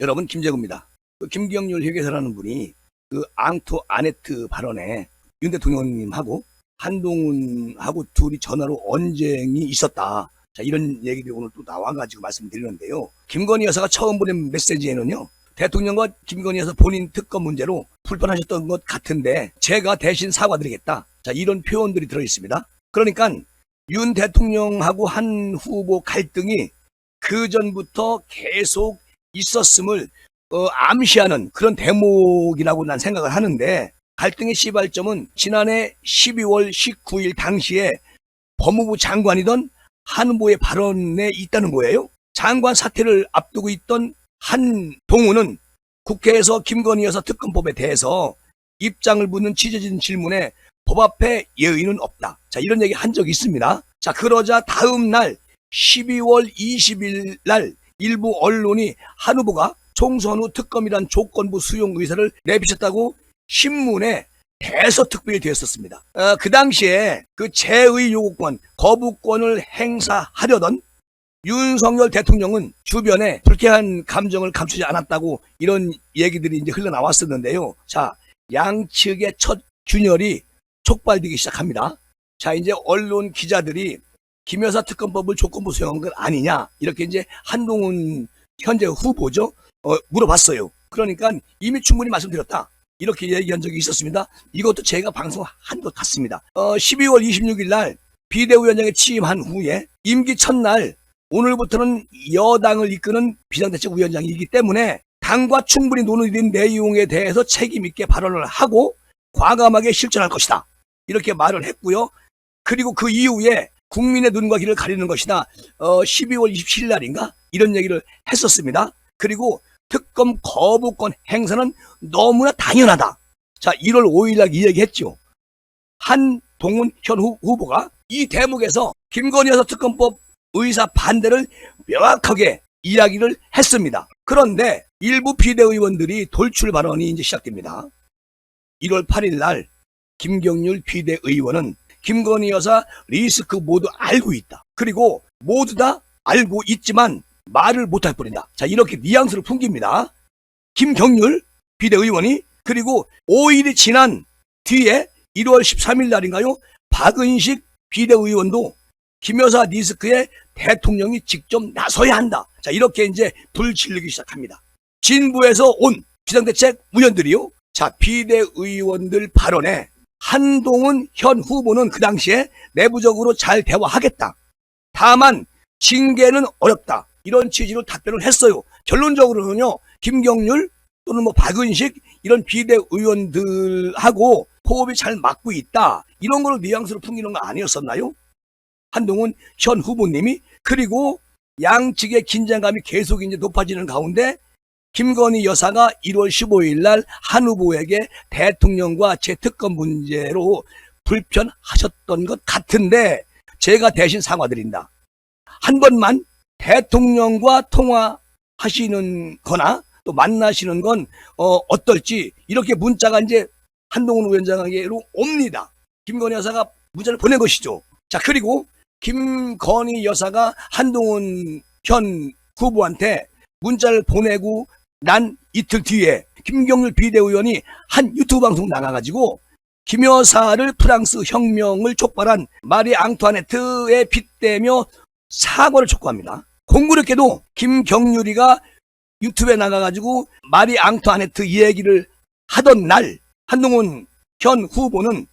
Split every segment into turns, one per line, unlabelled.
여러분 김재구입니다. 그 김경률 회계사라는 분이 그 앙투 아네트 발언에 윤 대통령님하고 한동훈하고 둘이 전화로 언쟁이 있었다. 자 이런 얘기들이 오늘 또 나와가지고 말씀드리는데요. 김건희 여사가 처음 보낸 메시지에는요. 대통령과 김건희 여사 본인 특검 문제로 불편하셨던 것 같은데 제가 대신 사과드리겠다. 자 이런 표현들이 들어 있습니다. 그러니까 윤 대통령하고 한 후보 갈등이 그 전부터 계속 있었음을 어, 암시하는 그런 대목이라고 난 생각을 하는데 갈등의 시발점은 지난해 12월 19일 당시에 법무부 장관이던 한보의 발언에 있다는 거예요. 장관 사퇴를 앞두고 있던 한동훈은 국회에서 김건희 여사 특검법에 대해서 입장을 묻는 취재진 질문에 법 앞에 예의는 없다. 자, 이런 얘기 한 적이 있습니다. 자, 그러자 다음 날 12월 20일 날 일부 언론이 한 후보가 총선 후 특검이란 조건부 수용 의사를 내비쳤다고 신문에 대서특필이 되었었습니다. 어, 그 당시에 그 재의 요구권, 거부권을 행사하려던 윤석열 대통령은 주변에 불쾌한 감정을 감추지 않았다고 이런 얘기들이 이제 흘러나왔었는데요. 자, 양측의 첫 균열이 촉발되기 시작합니다. 자, 이제 언론 기자들이 김여사 특검법을 조건부 수용한 건 아니냐 이렇게 이제 한동훈 현재 후보죠 어, 물어봤어요. 그러니까 이미 충분히 말씀드렸다. 이렇게 얘기한 적이 있었습니다. 이것도 제가 방송한 것 같습니다. 어, 12월 26일 날 비대위원장에 취임한 후에 임기 첫날 오늘부터는 여당을 이끄는 비상대책위원장이기 때문에 당과 충분히 논의된 내용에 대해서 책임있게 발언을 하고 과감하게 실천할 것이다. 이렇게 말을 했고요. 그리고 그 이후에 국민의 눈과 귀를 가리는 것이다. 어, 12월 27일 날인가? 이런 얘기를 했었습니다. 그리고 특검 거부권 행사는 너무나 당연하다. 자, 1월 5일 날 이 얘기 했죠. 한 동훈 현 후, 후보가 이 대목에서 김건희 여사 특검법 의사 반대를 명확하게 이야기를 했습니다. 그런데 일부 비대의원들이 돌출 발언이 이제 시작됩니다. 1월 8일 날 김경률 비대의원은 김건희 여사 리스크 모두 알고 있다. 그리고 모두 다 알고 있지만 말을 못할 뿐이다. 자, 이렇게 뉘앙스를 풍깁니다. 김경률 비대의원이 그리고 5일이 지난 뒤에 1월 13일 날인가요? 박은식 비대의원도 김여사 리스크에 대통령이 직접 나서야 한다. 자, 이렇게 이제 불질르기 시작합니다. 진부에서 온 비상대책 위원들이요. 자, 비대의원들 발언에 한동훈 현 후보는 그 당시에 내부적으로 잘 대화하겠다. 다만 징계는 어렵다. 이런 취지로 답변을 했어요. 결론적으로는요. 김경률 또는 뭐 박은식 이런 비대 의원들하고 호흡이 잘 맞고 있다. 이런 걸로 뉘앙스로 풍기는 거 아니었었나요? 한동훈 현 후보님이 그리고 양측의 긴장감이 계속 이제 높아지는 가운데 김건희 여사가 1월 15일 날 한 후보에게 대통령과 재특검 문제로 불편하셨던 것 같은데 제가 대신 사과드린다. 한 번만 대통령과 통화하시는 거나 또 만나시는 건 어, 어떨지 이렇게 문자가 이제 한동훈 위원장에게로 옵니다. 김건희 여사가 문자를 보낸 것이죠. 자, 그리고 김건희 여사가 한동훈 현 후보한테 문자를 보내고 난 이틀 뒤에 김경률 비대위원이 한 유튜브 방송 나가가지고 김 여사를 프랑스 혁명을 촉발한 마리 앙투아네트에 빗대며 사과를 촉구합니다. 공교롭게도 김경률이가 유튜브에 나가가지고 마리 앙투아네트 이야기를 하던 날 한동훈 현 후보는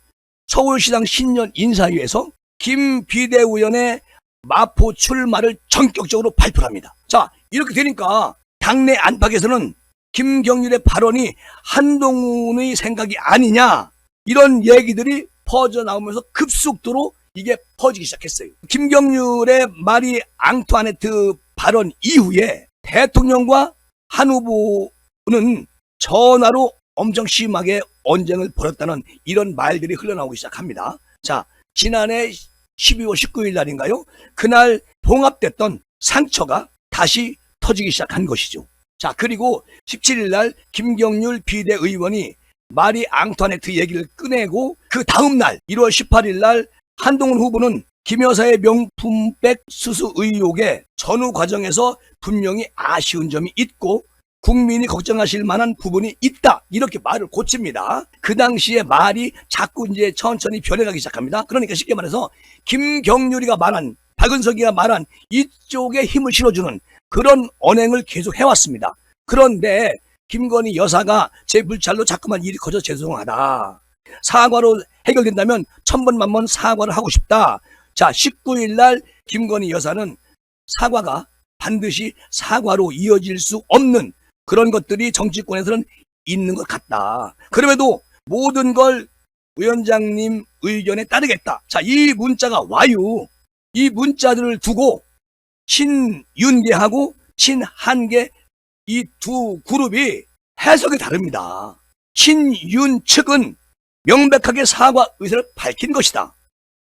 서울시당 신년 인사위에서 김 비대위원의 마포 출마를 전격적으로 발표합니다. 자 이렇게 되니까 당내 안팎에서는 김경률의 발언이 한동훈의 생각이 아니냐 이런 얘기들이 퍼져 나오면서 급속도로 이게 퍼지기 시작했어요. 김경률의 말이 앙투아네트 발언 이후에 대통령과 한 후보는 전화로 엄청 심하게 언쟁을 벌였다는 이런 말들이 흘러나오기 시작합니다. 자, 지난해 12월 19일 날인가요? 그날 봉합됐던 상처가 다시 터지기 시작한 것이죠. 자, 그리고 17일 날 김경률 비대의원이 마리 앙투아네트 얘기를 꺼내고 그 다음 날 1월 18일 날 한동훈 후보는 김 여사의 명품백 수수 의혹의 전후 과정에서 분명히 아쉬운 점이 있고 국민이 걱정하실 만한 부분이 있다. 이렇게 말을 고칩니다. 그 당시에 말이 자꾸 이제 천천히 변해가기 시작합니다. 그러니까 쉽게 말해서 김경률이가 말한 박은석이가 말한 이쪽에 힘을 실어주는 그런 언행을 계속 해왔습니다. 그런데 김건희 여사가 제 불찰로 자꾸만 일이 커져 죄송하다. 사과로 해결된다면 천번 만번 사과를 하고 싶다. 자, 19일 날 김건희 여사는 사과가 반드시 사과로 이어질 수 없는 그런 것들이 정치권에서는 있는 것 같다. 그럼에도 모든 걸 위원장님 의견에 따르겠다. 자, 이 문자가 와요. 이 문자들을 두고 친윤계하고 친한계 이 두 그룹이 해석이 다릅니다. 친윤 측은 명백하게 사과 의사를 밝힌 것이다.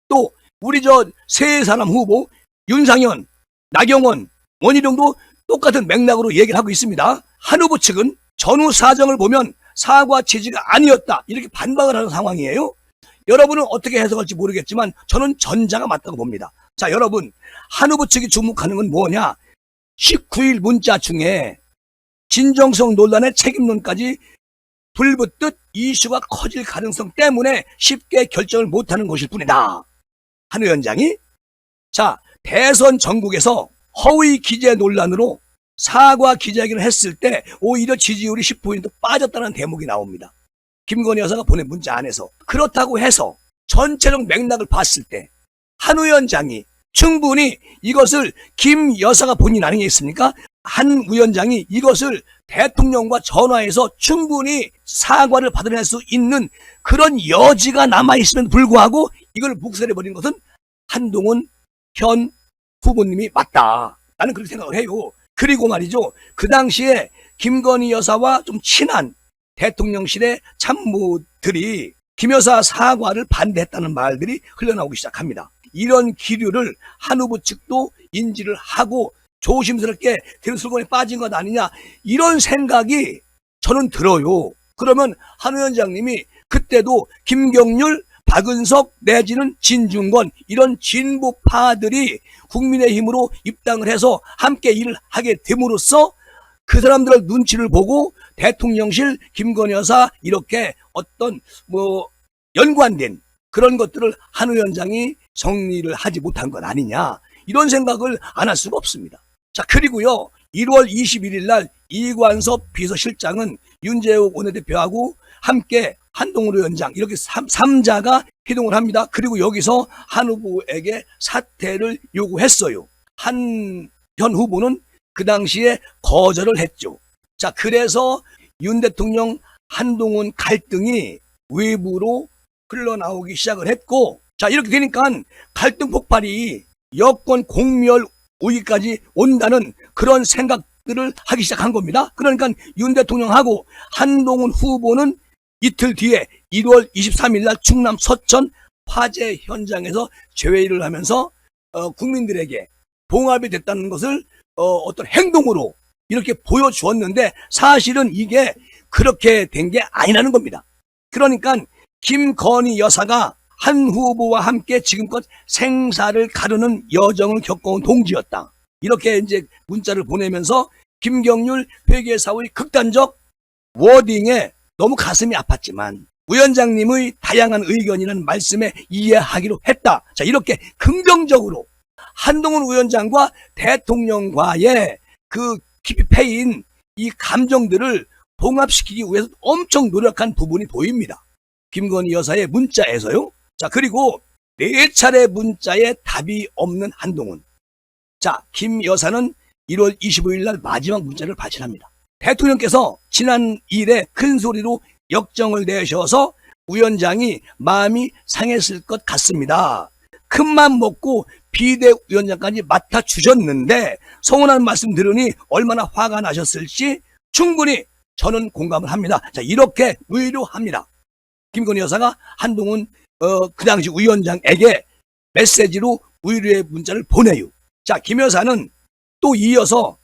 또 우리 저 세 사람 후보 윤상현, 나경원, 원희룡도 똑같은 맥락으로 얘기를 하고 있습니다. 한 후보 측은 전후 사정을 보면 사과 취지가 아니었다 이렇게 반박을 하는 상황이에요. 여러분은 어떻게 해석할지 모르겠지만 저는 전자가 맞다고 봅니다. 자 여러분 한 후보 측이 주목하는 건 뭐냐 19일 문자 중에 진정성 논란의 책임론까지 불붙듯 이슈가 커질 가능성 때문에 쉽게 결정을 못하는 것일 뿐이다. 한 위원장이 자 대선 전국에서 허위 기재 논란으로 사과 기자회견을 했을 때 오히려 지지율이 10포인트 빠졌다는 대목이 나옵니다. 김건희 여사가 보낸 문자 안에서 그렇다고 해서 전체적 맥락을 봤을 때 한 위원장이 충분히 이것을 김 여사가 본인 아니겠습니까? 한 위원장이 이것을 대통령과 전화해서 충분히 사과를 받아낼 수 있는 그런 여지가 남아있음에도 불구하고 이걸 묵살해버린 것은 한동훈 현 후보님이 맞다. 나는 그렇게 생각을 해요. 그리고 말이죠. 그 당시에 김건희 여사와 좀 친한 대통령실의 참모들이 김 여사 사과를 반대했다는 말들이 흘러나오기 시작합니다. 이런 기류를 한 후보 측도 인지를 하고 조심스럽게 대술권에 빠진 것 아니냐 이런 생각이 저는 들어요. 그러면 한 위원장님이 그때도 김경률, 박은석 내지는 진중권 이런 진보파들이 국민의힘으로 입당을 해서 함께 일을 하게 됨으로써 그 사람들의 눈치를 보고 대통령실 김건희 여사 이렇게 어떤 뭐 연관된 그런 것들을 한 위원장이 정리를 하지 못한 것 아니냐 이런 생각을 안 할 수가 없습니다. 자 그리고요 1월 21일 날 이관섭 비서실장은 윤재욱 원내대표하고 함께 한동훈 위원장 이렇게 삼, 3자가 회동을 합니다. 그리고 여기서 한 후보에게 사퇴를 요구했어요. 한 현 후보는 그 당시에 거절을 했죠. 자 그래서 윤 대통령 한동훈 갈등이 외부로 흘러나오기 시작을 했고 자 이렇게 되니까 갈등 폭발이 여권 공멸 오기까지 온다는 그런 생각들을 하기 시작한 겁니다. 그러니까 윤 대통령하고 한동훈 후보는 이틀 뒤에 1월 23일 날 충남 서천 화재 현장에서 재회의를 하면서 어, 국민들에게 봉합이 됐다는 것을 어, 떤 행동으로 이렇게 보여주었는데 사실은 이게 그렇게 된 게 아니라는 겁니다. 그러니까 김건희 여사가 한 후보와 함께 지금껏 생사를 가르는 여정을 겪어온 동지였다. 이렇게 이제 문자를 보내면서 김경률 회계사의 극단적 워딩에 너무 가슴이 아팠지만 위원장님의 다양한 의견이라는 말씀에 이해하기로 했다. 자, 이렇게 긍정적으로 한동훈 위원장과 대통령과의 그 깊이 패인 이 감정들을 봉합시키기 위해서 엄청 노력한 부분이 보입니다. 김건희 여사의 문자에서요. 자, 그리고 네 차례 문자에 답이 없는 한동훈. 자, 김 여사는 1월 25일 날 마지막 문자를 발신합니다. 대통령께서 지난 일에 큰 소리로 역정을 내셔서 위원장이 마음이 상했을 것 같습니다. 큰맘 먹고 비대위원장까지 맡아 주셨는데 서운한 말씀 들으니 얼마나 화가 나셨을지 충분히 저는 공감을 합니다. 자 이렇게 의료합니다. 김건희 여사가 한동훈 어, 그 당시 위원장에게 메시지로 의료의 문자를 보내요. 자, 김 여사는 또 이어서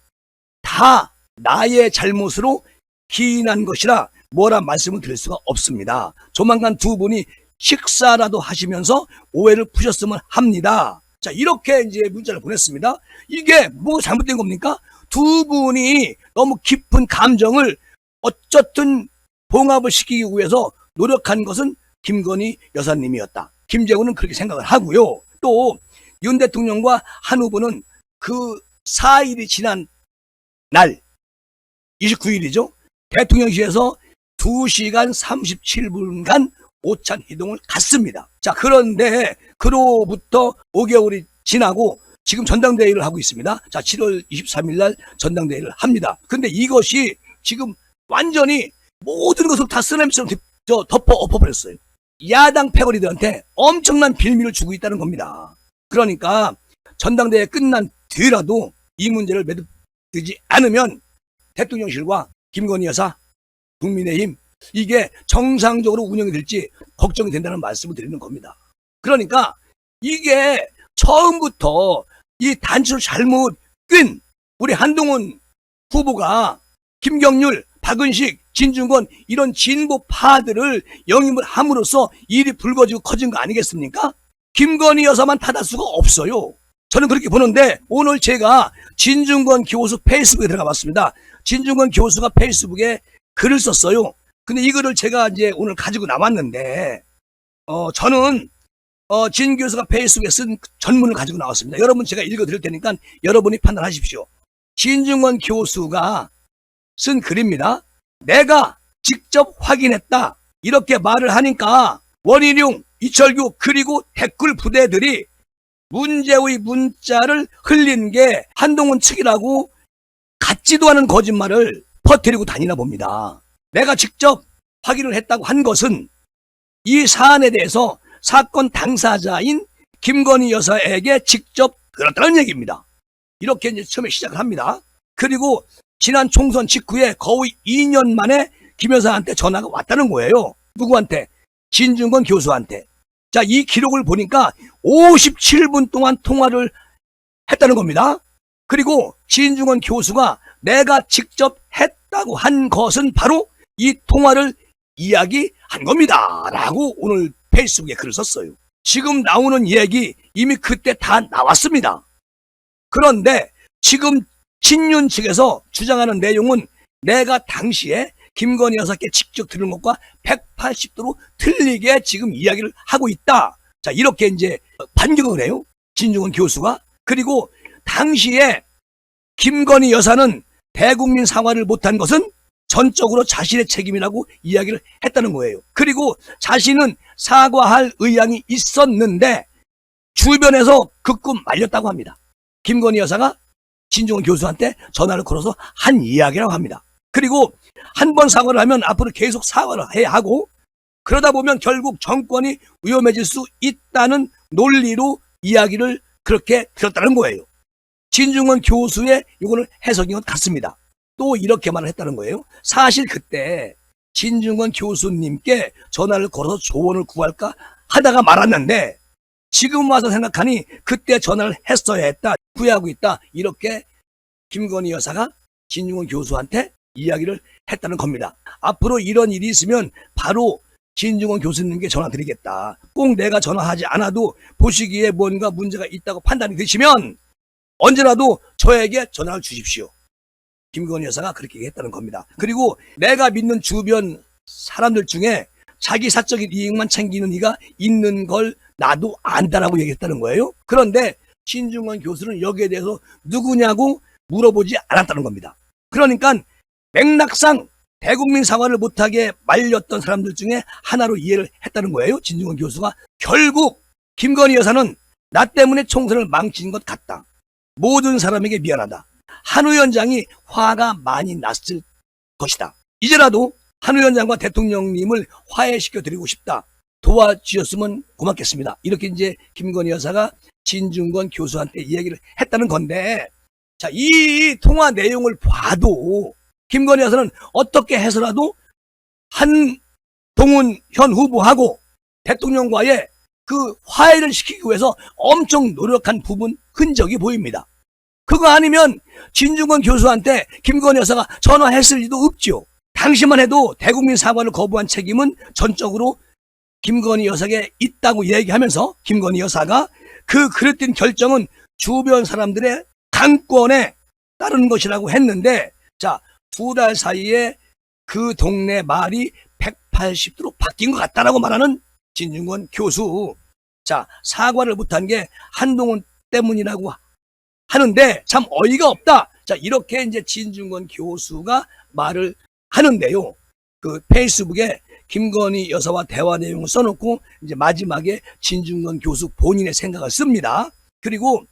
다 나의 잘못으로 기인한 것이라 뭐라 말씀을 드릴 수가 없습니다. 조만간 두 분이 식사라도 하시면서 오해를 푸셨으면 합니다. 자, 이렇게 이제 문자를 보냈습니다. 이게 뭐 잘못된 겁니까? 두 분이 너무 깊은 감정을 어쨌든 봉합을 시키기 위해서 노력한 것은 김건희 여사님이었다. 김재훈은 그렇게 생각을 하고요. 또 윤 대통령과 한 후보는 그 4일이 지난 날 29일이죠. 대통령실에서 2시간 37분간 오찬 이동을 갔습니다. 자, 그런데 그로부터 5개월이 지나고 지금 전당대회를 하고 있습니다. 자, 7월 23일 날 전당대회를 합니다. 근데 이것이 지금 완전히 모든 것을 다저 덮어 엎어버렸어요. 야당 패거리들한테 엄청난 빌미를 주고 있다는 겁니다. 그러니까 전당대회 끝난 뒤라도 이 문제를 매듭되지 않으면 대통령실과 김건희 여사, 국민의힘 이게 정상적으로 운영이 될지 걱정이 된다는 말씀을 드리는 겁니다. 그러니까 이게 처음부터 이 단추를 잘못 끈 우리 한동훈 후보가 김경률, 박은식, 진중권 이런 진보파들을 영입을 함으로써 일이 불거지고 커진 거 아니겠습니까? 김건희 여사만 탓할 수가 없어요. 저는 그렇게 보는데 오늘 제가 진중권 교수 페이스북에 들어가 봤습니다. 진중권 교수가 페이스북에 글을 썼어요. 근데 이 글을 제가 이제 오늘 가지고 나왔는데 어 저는 어, 진 교수가 페이스북에 쓴 전문을 가지고 나왔습니다. 여러분 제가 읽어드릴 테니까 여러분이 판단하십시오. 진중권 교수가 쓴 글입니다. 내가 직접 확인했다. 이렇게 말을 하니까 원희룡, 이철규 그리고 댓글 부대들이 문제의 문자를 흘린 게 한동훈 측이라고 같지도 않은 거짓말을 퍼뜨리고 다니나 봅니다. 내가 직접 확인을 했다고 한 것은 이 사안에 대해서 사건 당사자인 김건희 여사에게 직접 들었다는 얘기입니다. 이렇게 이제 처음에 시작을 합니다. 그리고 지난 총선 직후에 거의 2년 만에 김 여사한테 전화가 왔다는 거예요. 누구한테? 진중권 교수한테. 자, 이 기록을 보니까 57분 동안 통화를 했다는 겁니다. 그리고 진중권 교수가 내가 직접 했다고 한 것은 바로 이 통화를 이야기한 겁니다. 라고 오늘 페이스북에 글을 썼어요. 지금 나오는 얘기 이미 그때 다 나왔습니다. 그런데 지금 친윤 측에서 주장하는 내용은 내가 당시에 김건희 여사께 직접 들은 것과 180도로 틀리게 지금 이야기를 하고 있다. 자, 이렇게 이제 반격을 해요. 진중원 교수가. 그리고 당시에 김건희 여사는 대국민 사과를 못한 것은 전적으로 자신의 책임이라고 이야기를 했다는 거예요. 그리고 자신은 사과할 의향이 있었는데 주변에서 극구 말렸다고 합니다. 김건희 여사가 진중원 교수한테 전화를 걸어서 한 이야기라고 합니다. 그리고 한 번 사과를 하면 앞으로 계속 사과를 해야 하고 그러다 보면 결국 정권이 위험해질 수 있다는 논리로 이야기를 그렇게 들었다는 거예요. 진중원 교수의 이거는 해석인 것 같습니다. 또 이렇게 말을 했다는 거예요. 사실 그때 진중권 교수님께 전화를 걸어서 조언을 구할까 하다가 말았는데 지금 와서 생각하니 그때 전화를 했어야 했다. 후회하고 있다. 이렇게 김건희 여사가 진중권 교수한테 이야기를 했다는 겁니다. 앞으로 이런 일이 있으면 바로 진중권 교수님께 전화 드리겠다. 꼭 내가 전화하지 않아도 보시기에 뭔가 문제가 있다고 판단이 되시면 언제라도 저에게 전화를 주십시오. 김건희 여사가 그렇게 얘기했다는 겁니다. 그리고 내가 믿는 주변 사람들 중에 자기 사적인 이익만 챙기는 이가 있는 걸 나도 안다라고 얘기했다는 거예요. 그런데 신중원 교수는 여기에 대해서 누구냐고 물어보지 않았다는 겁니다. 그러니까 맥락상 대국민 사과를 못하게 말렸던 사람들 중에 하나로 이해를 했다는 거예요. 진중원 교수가 결국 김건희 여사는 나 때문에 총선을 망친 것 같다. 모든 사람에게 미안하다. 한 위원장이 화가 많이 났을 것이다. 이제라도 한 위원장과 대통령님을 화해시켜 드리고 싶다. 도와주셨으면 고맙겠습니다. 이렇게 이제 김건희 여사가 진중권 교수한테 이야기를 했다는 건데, 자, 이 통화 내용을 봐도 김건희 여사는 어떻게 해서라도 한동훈 현 후보하고 대통령과의 그 화해를 시키기 위해서 엄청 노력한 부분 흔적이 보입니다. 그거 아니면 진중권 교수한테 김건희 여사가 전화했을 리도 없죠. 당시만 해도 대국민 사과를 거부한 책임은 전적으로 김건희 여사에게 있다고 얘기하면서 김건희 여사가 그 그랬던 결정은 주변 사람들의 강권에 따르는 것이라고 했는데 자 두 달 사이에 그 동네 말이 180도로 바뀐 것 같다라고 말하는 진중권 교수. 자 사과를 못한 게 한동훈 때문이라고 하는데 참 어이가 없다. 자 이렇게 이제 진중권 교수가 말을 하는데요. 그 페이스북에 김건희 여사와 대화 내용을 써놓고 이제 마지막에 진중권 교수 본인의 생각을 씁니다. 그리고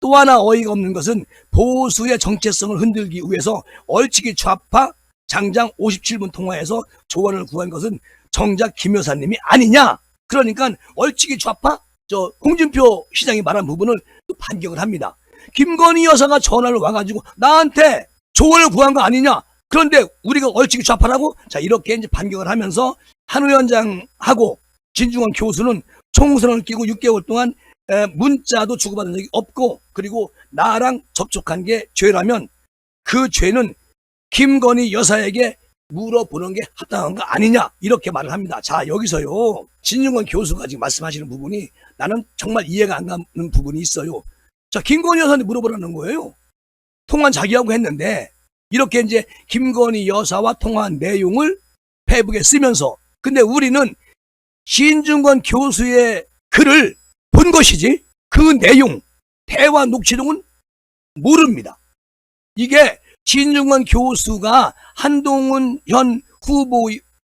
또 하나 어이가 없는 것은 보수의 정체성을 흔들기 위해서 얼치기 좌파 장장 57분 통화에서 조언을 구한 것은 정작 김 여사님이 아니냐. 그러니까 얼치기 좌파 저 홍준표 시장이 말한 부분을 또 반격을 합니다. 김건희 여사가 전화를 와가지고 나한테 조언을 구한 거 아니냐. 그런데 우리가 얼치기 좌파라고? 자, 이렇게 이제 반격을 하면서 한 위원장하고 진중원 교수는 총선을 끼고 6개월 동안 에, 문자도 주고받은 적이 없고 그리고 나랑 접촉한 게 죄라면 그 죄는 김건희 여사에게 물어보는 게 합당한 거 아니냐 이렇게 말을 합니다. 자 여기서요 진중권 교수가 지금 말씀하시는 부분이 나는 정말 이해가 안 가는 부분이 있어요. 자 김건희 여사한테 물어보라는 거예요. 통화는 자기하고 했는데 이렇게 이제 김건희 여사와 통화한 내용을 페이북에 쓰면서 근데 우리는 신중권 교수의 글을 본 것이지 그 내용 대화 녹취록은 모릅니다. 이게 신중권 교수가 한동훈 현 후보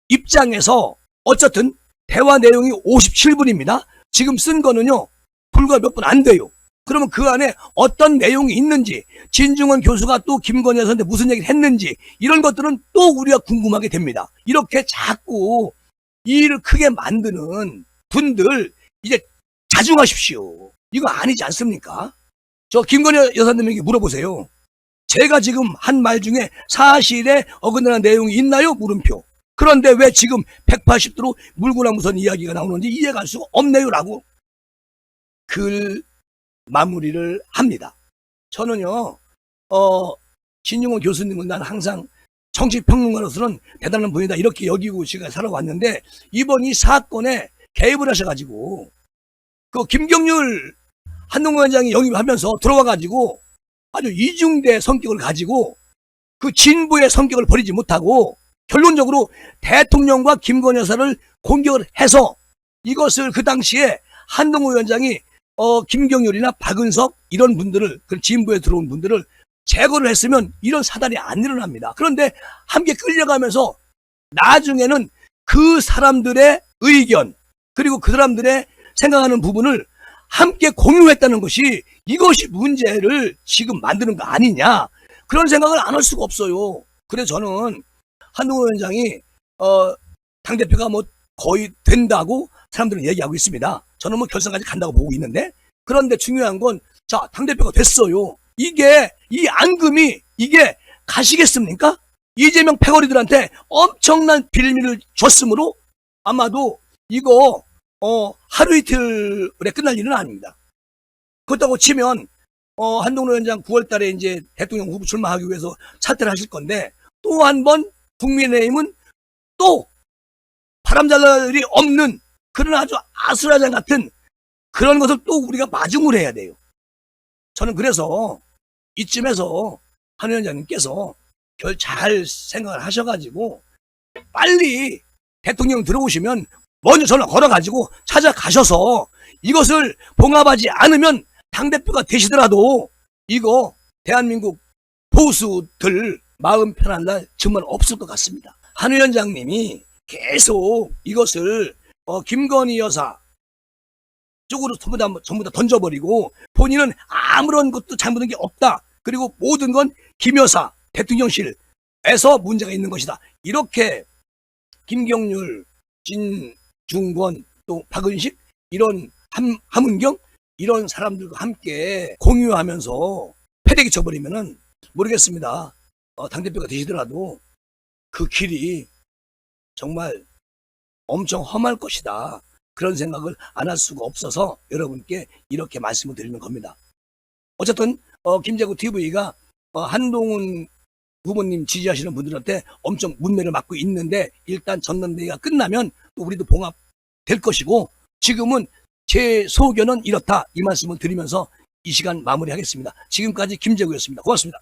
입장에서 어쨌든 대화 내용이 57분입니다. 지금 쓴 거는요 불과 몇 분 안 돼요. 그러면 그 안에 어떤 내용이 있는지, 진중원 교수가 또 김건희 여사한테 무슨 얘기를 했는지, 이런 것들은 또 우리가 궁금하게 됩니다. 이렇게 자꾸 이 일을 크게 만드는 분들, 이제 자중하십시오. 이거 아니지 않습니까? 저 김건희 여사님에게 물어보세요. 제가 지금 한 말 중에 사실에 어긋나는 내용이 있나요? 물음표. 그런데 왜 지금 180도로 물구나 무선 이야기가 나오는지 이해가 갈 수가 없네요. 라고 글 마무리를 합니다. 저는요, 어, 진용호 교수님은 난 항상 정치평론가로서는 대단한 분이다. 이렇게 여기고 제가 살아왔는데, 이번 이 사건에 개입을 하셔가지고, 그 김경률 한동훈 원장이 영입하면서 들어와가지고, 아주 이중대 성격을 가지고, 그 진부의 성격을 버리지 못하고, 결론적으로 대통령과 김건희 여사를 공격을 해서 이것을 그 당시에 한동훈 위원장이 어, 김경률이나 박은석 이런 분들을 그 진부에 들어온 분들을 제거를 했으면 이런 사단이 안 일어납니다. 그런데 함께 끌려가면서 나중에는 그 사람들의 의견 그리고 그 사람들의 생각하는 부분을 함께 공유했다는 것이 이것이 문제를 지금 만드는 거 아니냐 그런 생각을 안 할 수가 없어요. 그래서 저는 한동훈 위원장이 어, 당 대표가 뭐 거의 된다고 사람들은 얘기하고 있습니다. 저는 뭐 결선까지 간다고 보고 있는데 그런데 중요한 건 자 당대표가 됐어요. 이게 이 앙금이 이게 가시겠습니까? 이재명 패거리들한테 엄청난 빌미를 줬으므로 아마도 이거 어, 하루 이틀에 끝날 일은 아닙니다. 그렇다고 치면 어, 한동훈 위원장 9월 달에 이제 대통령 후보 출마하기 위해서 사퇴를 하실 건데 또 한 번 국민의힘은 또 바람잘 일이 없는 그런 아주 아수라장 같은 그런 것을 또 우리가 마중을 해야 돼요. 저는 그래서 이쯤에서 한 위원장님께서 결 잘 생각을 하셔가지고 빨리 대통령 들어오시면 먼저 전화 걸어가지고 찾아가셔서 이것을 봉합하지 않으면 당대표가 되시더라도 이거 대한민국 보수들 마음 편한 날 정말 없을 것 같습니다. 한 위원장님이 계속 이것을 어, 김건희 여사 쪽으로 전부 다, 전부 다 던져버리고 본인은 아무런 것도 잘못한 게 없다. 그리고 모든 건 김 여사 대통령실에서 문제가 있는 것이다. 이렇게 김경률, 진중권, 또 박은식 이런 함, 함은경 이런 사람들과 함께 공유하면서 패대기 쳐버리면은 모르겠습니다. 어, 당대표가 되시더라도 그 길이 정말 엄청 험할 것이다. 그런 생각을 안 할 수가 없어서 여러분께 이렇게 말씀을 드리는 겁니다. 어쨌든 어, 김재구 TV가 어, 한동훈 후보님 지지하시는 분들한테 엄청 문매를 맞고 있는데 일단 전남대회가 끝나면 또 우리도 봉합될 것이고 지금은 제 소견은 이렇다 이 말씀을 드리면서 이 시간 마무리하겠습니다. 지금까지 김재구였습니다. 고맙습니다.